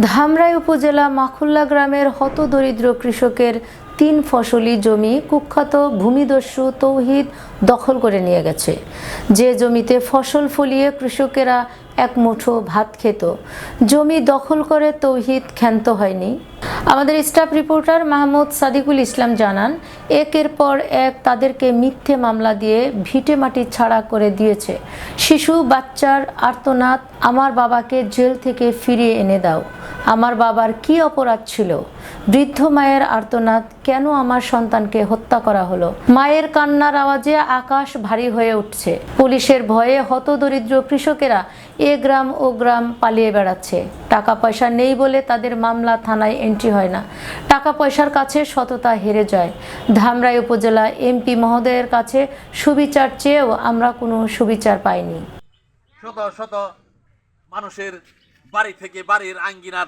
ধামরাই উপজেলা মাখুল্লা গ্রামের হতদরিদ্র কৃষকের তিন ফসলি জমি কুখ্যাত ভূমিদস্যু তৌহিদ দখল করে নিয়ে গেছে। যে জমিতে ফসল ফলিয়ে কৃষকেরা এক মুঠো ভাত খেত। জমি দখল করে তৌহিদ ক্ষান্ত হয়নি। আমাদের স্টাফ রিপোর্টার মাহমুদ সাদিকুল ইসলাম জানান, একের পর এক তাদেরকে মিথ্যে মামলা দিয়ে ভিটে মাটি ছাড়া করে দিয়েছে। শিশু, বাচ্চার আর্তনাদ, আমার বাবাকে জেল থেকে ফিরিয়ে এনে দাও। আমার বাবার কি অপরাধ ছিল? বৃদ্ধ মায়ের আর্তনাদ কেন আমার সন্তানকে হত্যা করা হলো? মায়ের কান্নার আওয়াজে আকাশ ভারী হয়ে উঠছে। পুলিশের ভয়ে হতদরিদ্র কৃষকেরা এ গ্রাম ও গ্রাম পালিয়ে বেড়াচ্ছে। টাকা পয়সা নেই বলে তাদের মামলা থানায় এন্ট্রি হয় না। টাকা পয়সার কাছে সততা হেরে যায়। ধামরাই উপজেলা এমপি মহোদয়ের কাছে সুবিচার চেয়েও আমরা কোনো সুবিচার পাইনি। শত শত মানুষের বাড়ি থেকে বাড়ির আঙ্গিনা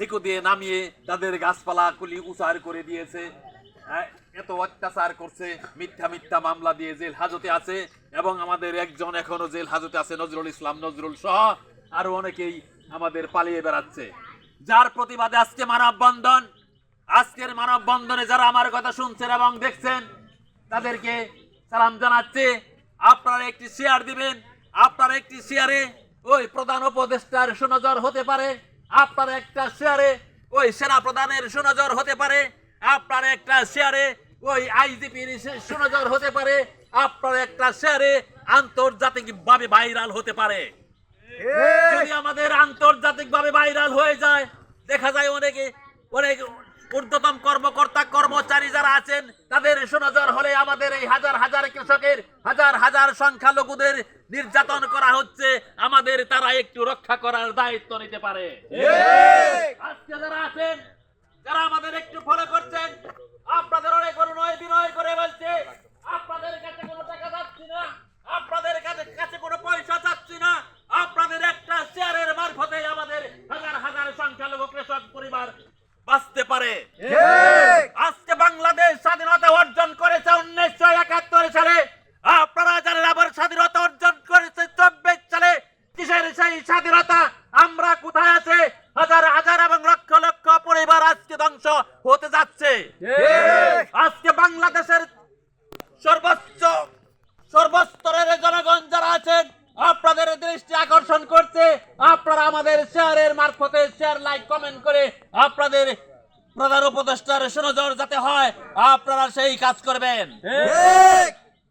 ভেকো দিয়ে নামিয়ে তাদের গাছপালা কুলি উচার করে দিয়েছে হ্যাঁ, এত অত্যাচার করছে মিথ্যা মিথ্যা মামলা দিয়ে জেল হাজতে আছে এবং আমাদের একজন এখনও জেল হাজতে আছে নজরুল ইসলাম নজরুল সহ আরও অনেকেই আমাদের পালিয়ে বেড়াচ্ছে। যার প্রতিবাদে আজকে মানববন্ধন আজকের মানববন্ধনে যারা আমার কথা শুনছেন এবং দেখছেন তাদেরকে সালাম জানাচ্ছি। আপনারা একটি শেয়ার দিবেন আপনার একটি শেয়ারে ওই প্রধান উপদেষ্টার সুনজর হতে পারে। আপনার একটা শেয়ারে ওই সেনা প্রধানের সুনজর হতে পারে আপনার একটা শেয়ারে ওই আইজিপির সুনজর হতে পারে আপনার একটা শেয়ারে আন্তর্জাতিক ভাবে ভাইরাল হতে পারে। যদি আমাদের আন্তর্জাতিক ভাবে ভাইরাল হয়ে যায় দেখা যায় অনেকে অনেক ঊর্ধ্বতম কর্মকর্তা কর্মচারী যারা আছেন তাদের সুনজর হলে আমাদের এই হাজার হাজার কৃষকের হাজার হাজার সংখ্যালঘুদের নির্যাতন করা হচ্ছে আমাদের তারা একটু রক্ষা করার দায়িত্ব নিতে পারে। আজকে যারা আছেন যারা আমাদের একটু ফলো করছেন আপনাদের অনেক অনুনয় বিনয় করে বলছে আপনাদের কাছে কোনো টাকা যাচ্ছি না আপনাদের কাছে কাছে কোনো পয়সা চাচ্ছি না আপনাদের একটা শেয়ারের মারফতে আমাদের হাজার হাজার সংখ্যালঘু কৃষক পরিবার বাঁচতে পারে। সেই স্বাধীনতা আমরা কোথায় আছে? হাজার হাজার এবং লক্ষ লক্ষ পরিবার আজকে ধ্বংস হতে যাচ্ছে। আজকে বাংলাদেশের সর্বোচ্চ সর্বস্তরের জনগণ যারা আছেন আপনাদের দৃষ্টি আকর্ষণ করছে। আপনারা আমাদের শেয়ারের মারফতে শেয়ার লাইক কমেন্ট করে আপনাদের প্রধান উপদেষ্টার সুনজর যাতে হয় আপনারা সেই কাজ করবেন।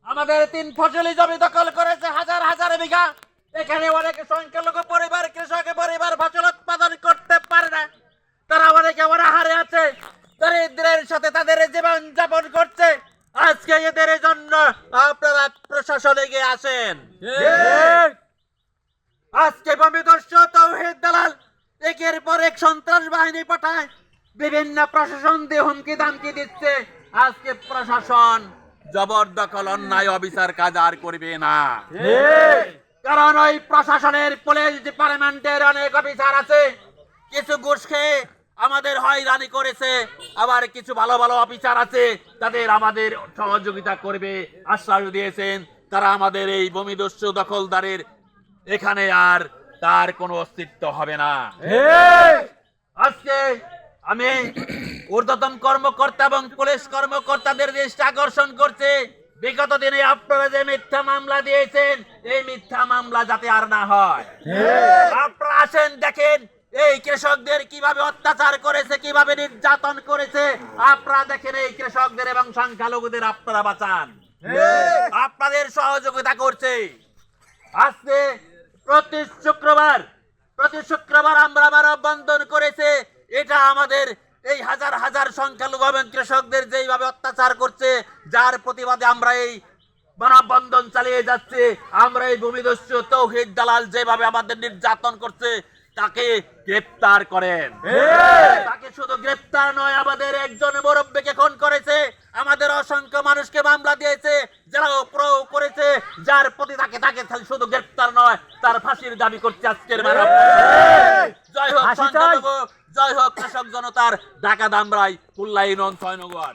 আমাদের তিন ফসলি জমি দখল করেছে হাজার হাজার বিঘা। এখানে অনেক সংখ্যালঘু পরিবার, কৃষক পরিবার ফসল উৎপাদন করতে পারে না। তারা অনেকে অনাহারে আছে। দরিদ্রের সাথে তাদের জীবন যাপন করছে। আজকে এদের জন্য আপনারা প্রশাসনে গিয়ে আসেন। আজকে ভূমিদস্যু, তৌহিদ দালাল, একের পর এক সন্ত্রাস বাহিনী পাঠায়। বিভিন্ন প্রশাসন দিয়ে হুমকি দামকি দিচ্ছে। আজকে প্রশাসন জবরদখল, অন্যায়, অবিচার, কাজ আর করবে না। কারণ ওই প্রশাসনের পুলিশ ডিপার্টমেন্টের অনেক অফিসার আছে। কিছু ঘুষ খেয়ে আমাদের হয়রানি করেছে। আবার কিছু ভালো ভালো অফিসার আছে তাদের আমাদের সহযোগিতা করবে আশ্বাস দিয়েছেন। তারা আমাদের এই ভূমিদস্যু দখলদারের এখানে আর তার কোনো অস্তিত্ব হবে না। আজকে আমি ঊর্ধ্বতন কর্মকর্তা এবং পুলিশ কর্মকর্তাদের দৃষ্টি আকর্ষণ করছে। বিগত দিনে আপনারা যে মিথ্যা মামলা দিয়েছেন এই মিথ্যা মামলা যাতে আর না হয়। আপনারা আসেন দেখেন এই কৃষকদের কীভাবে অত্যাচার করেছে কীভাবে নির্যাতন করেছে। আপনারা দেখেন এই কৃষকদের এবং সংখ্যালঘুদের আপনারা বাঁচান। আপনাদের সহযোগিতা করছে। আজকে প্রতি শুক্রবার প্রতি শুক্রবার আমরা মানববন্ধন করেছে। এটা আমাদের এই হাজার হাজার সংখ্যালঘু এবং কৃষকদের যেইভাবে অত্যাচার করছে যার প্রতিবাদে আমরা এই মানববন্ধন চালিয়ে যাচ্ছে। আমরা এই ভূমিদস্যু তৌহিদ দালাল যেভাবে আমাদের নির্যাতন করছে তাকে গ্রেপ্তার করেন। তাকে শুধু গ্রেপ্তার নয় আমাদের একজন মুরব্বীকে খুন করেছে। আমাদের অসংখ্য মানুষকে মামলা দিয়েছে যারা প্রো করেছে যার প্রতি তাকে তাকে শুধু গ্রেপ্তার নয় তার ফাঁসির দাবি করছে আজকের মানব। জয় হোক জয় হোক কৃষক জনতার ঢাকা দামরাই কুল্লাই নন ছয় নগর